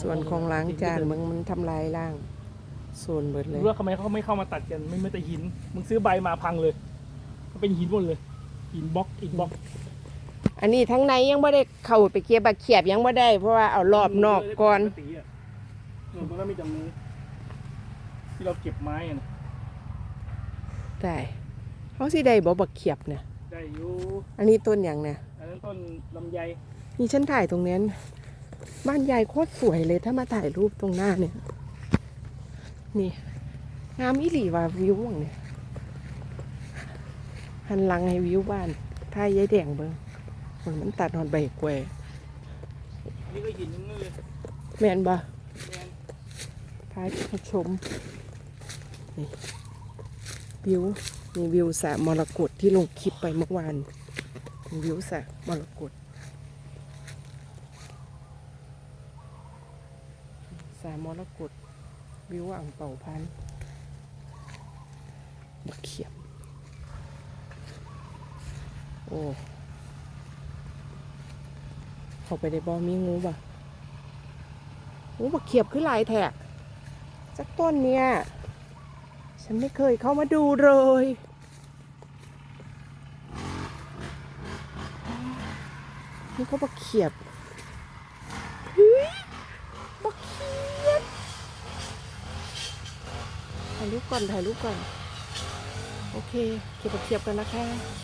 ส่วนของล้างจานมึงมันทำลายร่าง ส่วนเบิดเลยรู้ว่าทำไมเขาไม่เข้ามาตัดกันไม่ไม่แต่หิน มึงซื้อใบมาพังเลยมันเป็นหินหมดเลย หินบล็อกอีกบล็อก อันนี้ทั้งในยังไม่ได้เข้าไปเกียบบักเขียบยังไม่ได้ เพราะว่าเอารอบนอกก่อนปติะหนูตรงนั้นมีตรงนี้ที่เราเก็บไม้อะนะได้เขาสิได้บ่บักเขียบเนี่ยได้อยู่อันนี้ต้นอย่างเนี่ยอันนั้นต้นลำไยนี่ฉันถ่ายตรงนี้น บ้านยายโคตรสวยเลยถ้ามาถ่ายรูปตรงหน้าเนี่ย นี่งามอีหลีว่าวิวอย่างเนี่ยหันหลังให้วิวบ้านถ่ายยายแดงเบิ้งมันมันตัดหอนใบกล้วยอันนี้ก็หินทั้งนั้นเลยแม่นบ่แมนถ่ายให้ชมนี่วิวนี่วิวสระมรกตที่ลงคลิปไปเมื่อวานนี่วิวสระมรกต สระมรกตวิวอ่างเป่าพันบักเขียบ โอ้เข้าไปในบ่มีงูบ่งูบักเขียบขึ้นหลายแถกสักต้นเนี่ย ฉันไม่เคยเข้ามาดูเลยนี่ก็บักเขียบเฮ้ยบักเขียบ ถ่ายรูปก่อนถ่ายรูปก่อน โอเค เก็บบเทียบกันนะคะ